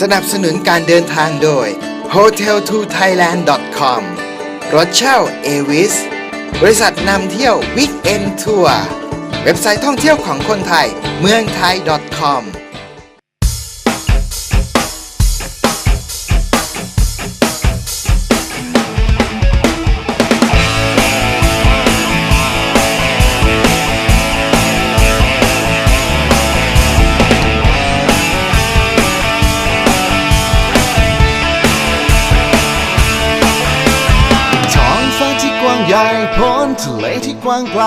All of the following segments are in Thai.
สนับสนุนการเดินทางโดย hotel to thailand com รถเช่าเอวิสบริษัทนำเที่ยววิกเอนทัวร์เว็บไซต์ท่องเที่ยวของคนไทยเมืองไทย .com ว้างไกล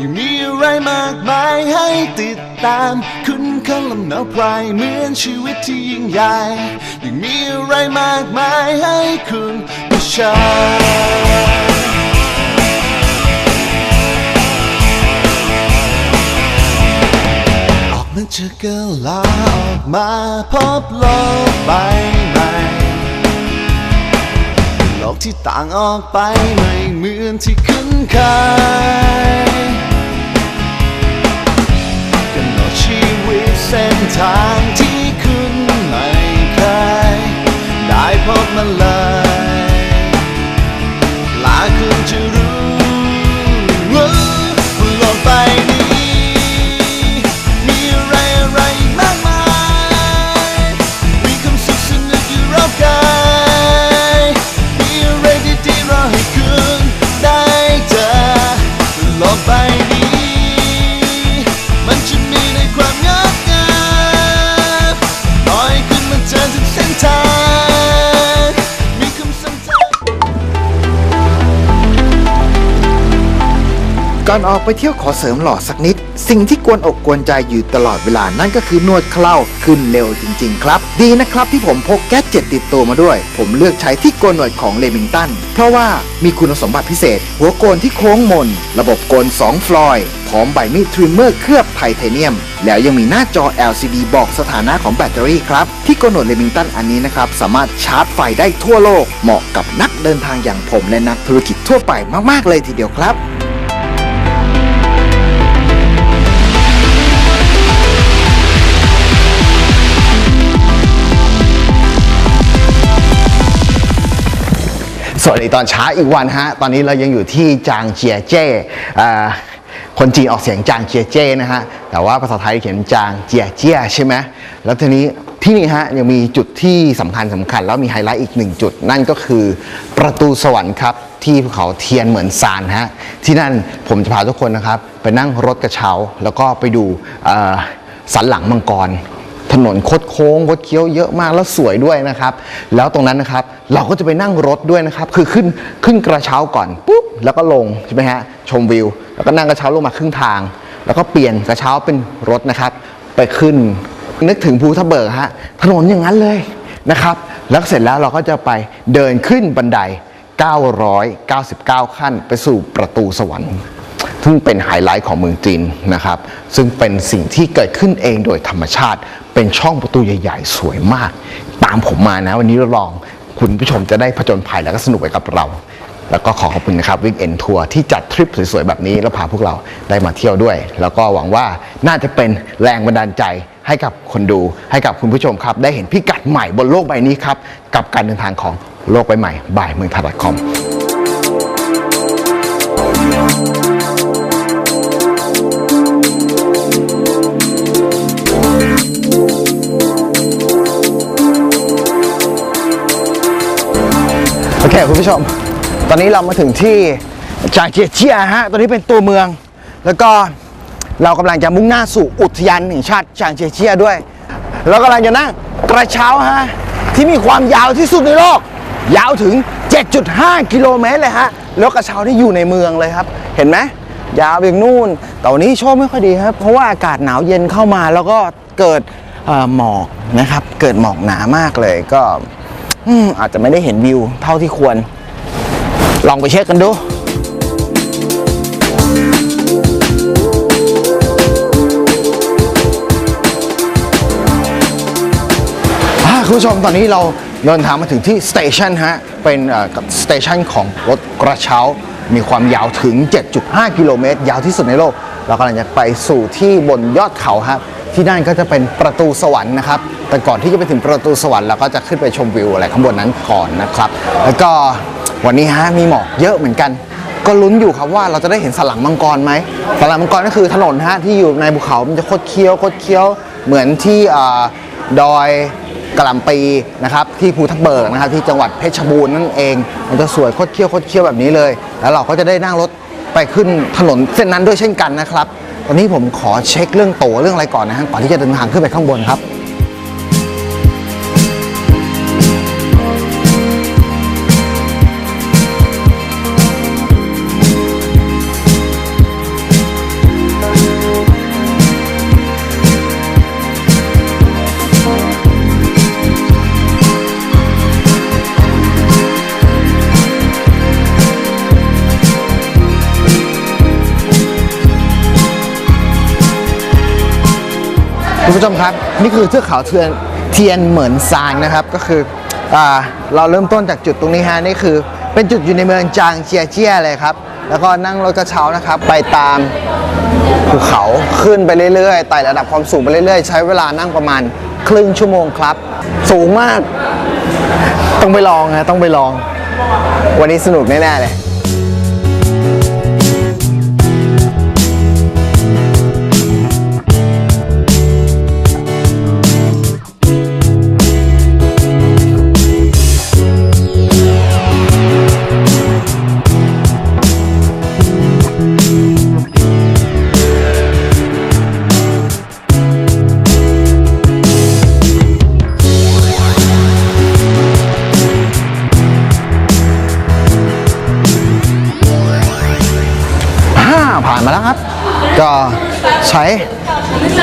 ยังมีอะไรมากมายให้ติดตามคุณข้างลำหนาวไพรเหมือนชีวิตที่ยิ่งใหญ่ยังมีอะไรมากมายให้คุณได้ช้ออกมาเจอกันลาออกมาพบโลกใบใหม่ โลกที่ต่างออกไปไม่เหมือนที่คุ้นเคยกำหนดชีวิตเส้นทางที่คุณไม่เคยได้พบมันเลย ก่อนออกไปเที่ยวขอเสริมหล่อสักนิด สิ่งที่กวนอกกวนใจอยู่ตลอดเวลานั่นก็คือนวดเคราขึ้นเร็วจริง ๆ ครับ ดีนะครับที่ผมพกแก๊สเจ็ตติดตัวมาด้วย ผมเลือกใช้ที่โกนหนวดของเลมิงตัน เพราะว่ามีคุณสมบัติพิเศษ หัวโกนที่โค้งมน ระบบโกน 2 ฟลอยด์พร้อมใบมีดทริมเมอร์เคลือบไทเทเนียม แล้วยังมีหน้าจอ LCD บอกสถานะของแบตเตอรี่ครับ ที่โกนหนวดเลมิงตันอันนี้นะครับสามารถชาร์จไฟได้ทั่วโลก เหมาะกับนักเดินทางอย่างผมและนักธุรกิจทั่วไปมากๆเลยทีเดียวครับ สวัสดีตอนเช้าอีกวันฮะ ตอนนี้เรายังอยู่ที่จางเจียเจ้อ่คนจีนออกเสียงจางเจียเจ้นะฮะ แต่ว่าภาษาไทยเขียนจางเจียเจี้ยใช่ไหม แล้วทีนี้ที่นี่ฮะยังมีจุดที่สำคัญสำคัญ แล้วมีไฮไลท์อีกหนึ่งจุด นั่นก็คือประตูสวรรค์ครับที่ภูเขาเทียนเหมือนซานฮะ ที่นั่นผมจะพาทุกคนนะครับ ไปนั่งรถกระเช้า แล้วก็ไปดูสันหลังมังกร ถนนคดโค้งคดเคี้ยวเยอะมากแล้วสวยด้วยนะครับ แล้วตรงนั้นนะครับเราก็จะไปนั่งรถด้วยนะครับ คือขึ้นขึ้นกระเช้าก่อนปุ๊บแล้วก็ลงใช่ไหมฮะชมวิว แล้วก็นั่งกระเช้าลงมาครึ่งทาง แล้วก็เปลี่ยนกระเช้าเป็นรถนะครับ ไปขึ้นนึกถึงภูทับเบิกฮะถนนอย่างนั้นเลยนะครับแล้วเสร็จแล้วเราก็จะไปเดินขึ้นบันได 999 ขั้นไปสู่ประตูสวรรค์ ซึ่งเป็นไฮไลท์ของเมืองจีนนะครับ ซึ่งเป็นสิ่งที่เกิดขึ้นเองโดยธรรมชาติ เป็นช่องประตูใหญ่ๆ สวยมาก ตามผมมานะวันนี้เราลองคุณผู้ชมจะได้ผจญภัยแล้วก็สนุกไปกับเรา แล้วก็ขอขอบคุณนะครับวิกเอ็นทัวร์ที่จัดทริปสวยๆ แบบนี้ แล้วพาพวกเราได้มาเที่ยวด้วย แล้วก็หวังว่าน่าจะเป็นแรงบันดาลใจให้กับคนดูให้กับคุณผู้ชมครับ ได้เห็นพิกัดใหม่บนโลกใบนี้ครับกับการเดินทางของโลกใบใหม่บ่ายเมืองไทยคอม คุณผู้ชม ตอนนี้เรามาถึงที่จางเจียเจียฮะตอนนี้เป็นตัวเมือง แล้วก็เรากำลังจะมุ่งหน้าสู่อุทยานแห่งชาติจางเจียเจียด้วยเรากำลังจะนั่งกระเช้าฮะที่มีความยาวที่สุดในโลก ยาวถึง 7.5 กิโลเมตรเลยฮะแล้วกระเช้าที่อยู่ในเมืองเลยครับ เห็นไหมยาวไปถึงนู่นแต่วันนี้โชคไม่ค่อยดีครับ เพราะว่าอากาศหนาวเย็นเข้ามาแล้วก็เกิดหมอกนะครับ เกิดหมอกหนามากเลยก็ อาจจะไม่ได้เห็นวิวเท่าที่ควร ลองไปเช็คกันดูคุณผู้ชมตอนนี้เราเดินทางมาถึงที่สเตชันฮะ เป็นสเตชันของรถกระเช้า มีความยาวถึง 7.5 กิโลเมตร ยาวที่สุดในโลก เรากำลังจะไปสู่ที่บนยอดเขาฮะ ที่นั่นก็จะเป็นประตูสวรรค์นะครับ แต่ก่อนที่จะไปถึงประตูสวรรค์เราก็จะขึ้นไปชมวิวอะไรข้างบนนั้นก่อนนะครับ แล้วก็วันนี้ฮะมีหมอกเยอะเหมือนกัน ก็ลุ้นอยู่ครับว่าเราจะได้เห็นสลังมังกรไหมสลังมังกรก็คือถนนฮะที่อยู่ในภูเขา มันจะคดเคี้ยวคดเคี้ยวเหมือนที่อ่าดอยกระลำปีนะครับที่ภูทับเบิกนะครับที่จังหวัดเพชรบูรณ์นั่นเอง มันจะสวยคดเคี้ยวคดเคี้ยวแบบนี้เลย แล้วเราก็จะได้นั่งรถไปขึ้นถนนเส้นนั้นด้วยเช่นกันนะครับ วันนี้ผมขอเช็คเรื่องตั๋วเรื่องอะไรก่อนนะฮะก่อนที่จะเดินทางขึ้นไปข้างบนครับ ผู้ชมครับ นี่คือเทือกเขาเทียนเทียนเหมือนซานนะครับ ก็คืออเราเริ่มต้นจากจุดตรงนี้ฮะนี่คือ เป็นจุดอยู่ในเมืองจางเจียเจียเลยครับ แล้วก็นั่งรถกระเช้านะครับ ไปตามภูเขาขึ้นไปเรื่อยๆไต่ระดับความสูงไปเรื่อยๆ ใช้เวลานั่งประมาณครึ่งชั่วโมงครับ สูงมาก ต้องไปลองนะต้องไปลอง วันนี้สนุกแน่ๆเลย ใช้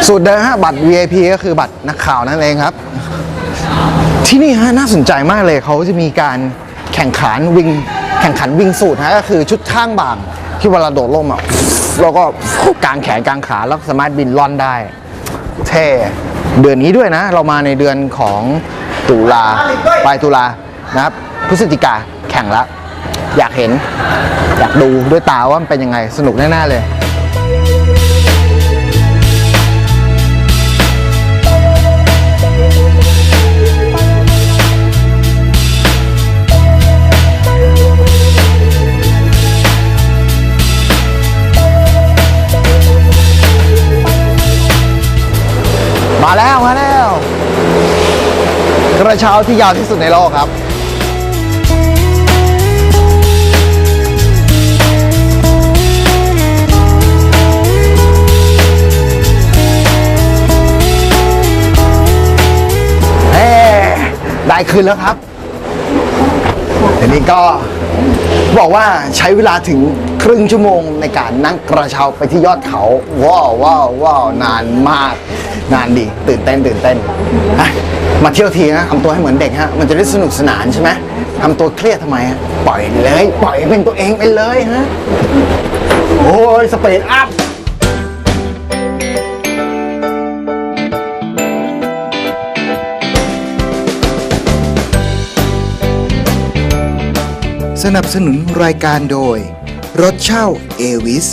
สูตรเดิมฮะบัตร VIP ก็คือบัตรนักข่าวนั่นเองครับ ที่นี่ฮะน่าสนใจมากเลยเขาจะมีการแข่งขันวิ่งแข่งขันวิ่งสูตรฮะก็คือชุดข้างบางที่เวลาโดดร่มอะเราก็กางแขนกางขาแล้วสามารถบินล่อนได้เท่เดือนนี้ด้วยนะ เรามาในเดือนของตุลาปลายตุลานะครับพฤศจิกาแข่งแล้วอยากเห็น อยากดูด้วยตาว่ามันเป็นยังไงสนุกแน่ๆเลย มาแล้วมาแล้ว กระเช้าที่ยาวที่สุดในโลกครับเฮ้ได้คืนแล้วครับทีนี้ก็บอกว่าใช้เวลาถึง ครึ่งชั่วโมงในการนั่งกระเช้าไปที่ยอดเขา ว้าวว้าวว้าวนานมาก นานดีตื่นเต้นตื่นเต้นอะมาเที่ยวทีนะทำตัวให้เหมือนเด็กฮะมันจะได้สนุกสนานใช่ไหมทำตัวเครียดทำไมฮะปล่อยเลย ปล่อยเป็นตัวเองไปเลยฮะโอ้ยสเปดอัพสนับสนุนรายการโดย รถเช่าเอวิส